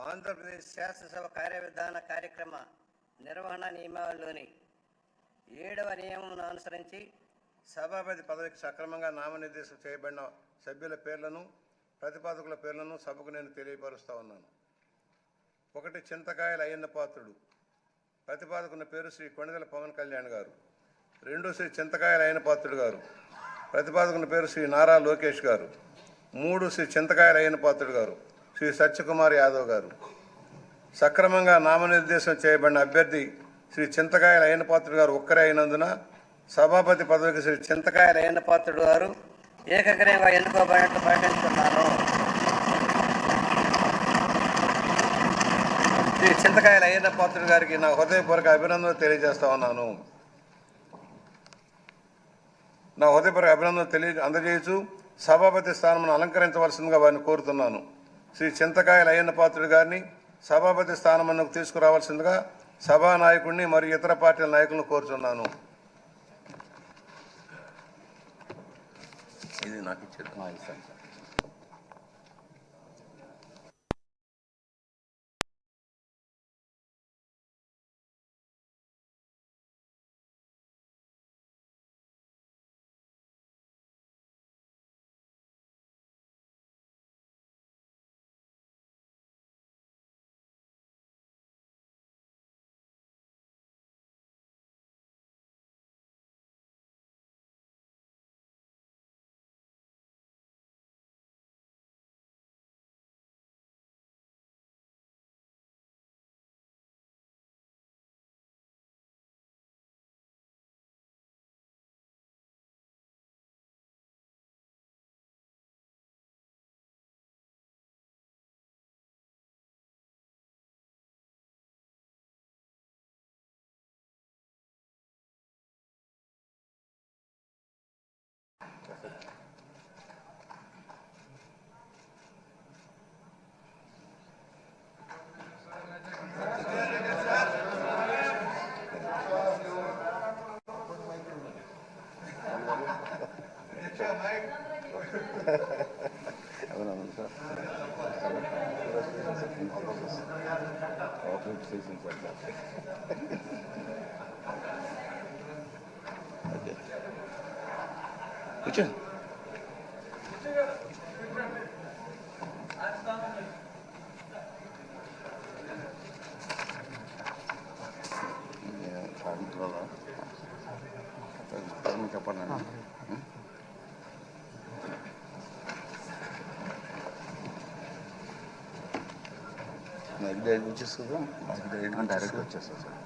ఆంధ్రప్రదేశ్ శాసనసభ కార్యవిధాన కార్యక్రమ నిర్వహణ నియమావళిలోని ఏడవ నియమం అనుసరించి సభాపతి పదవికి సక్రమంగా నామనిర్దేశం చేయబడిన సభ్యుల పేర్లను ప్రతిపాదకుల పేర్లను సభకు నేను తెలియపరుస్తూ ఉన్నాను. ఒకటి చింతకాయల అయ్యన్న పాత్రుడు. ప్రతిపాదకున్న పేరు శ్రీ కొణిదెల పవన్ కళ్యాణ్ గారు. రెండు శ్రీ చింతకాయల అయిన పాత్రుడు గారు. ప్రతిపాదకున్న పేరు శ్రీ నారా లోకేష్ గారు. మూడు శ్రీ చింతకాయల అయిన పాత్రుడు గారు. శ్రీ సత్యకుమార్ యాదవ్ గారు. సక్రమంగా నామనిర్దేశం చేయబడిన అభ్యర్థి శ్రీ చింతకాయల అయ్యనపాత్రుడు గారు ఒక్కరే అయినందున సభాపతి పదవికి శ్రీ చింతకాయల అయ్యనపాత్రుడు గారు ఏకగ్రీవంగా ఎన్నుకోబడినట్టు ప్రకటిస్తున్నాను. శ్రీ చింతకాయల అయ్యనపాత్రుడు గారికి నా హృదయపూర్వక అభినందనలు తెలియజేస్తా ఉన్నాను. నా హృదయపూర్వక అభినందనలు తెలియ అందజేయచ్చు సభాపతి స్థానం అలంకరించవలసిందిగా వారిని కోరుతున్నాను. శ్రీ చింతకాయల అయ్యన్న పాత్రుడు గారిని సభాపతి స్థానమునకు తీసుకురావాల్సిందిగా సభా నాయకుడిని మరియు ఇతర పార్టీల నాయకులను కోరుతున్నాను ఇది నాకు ఇచ్చేది Hocam. Kapanan. Kapanan. డైరెక్ట్ వచ్చేస్తుందా డైరెక్ట్ డైరెక్ట్ వచ్చేస్తా సార్.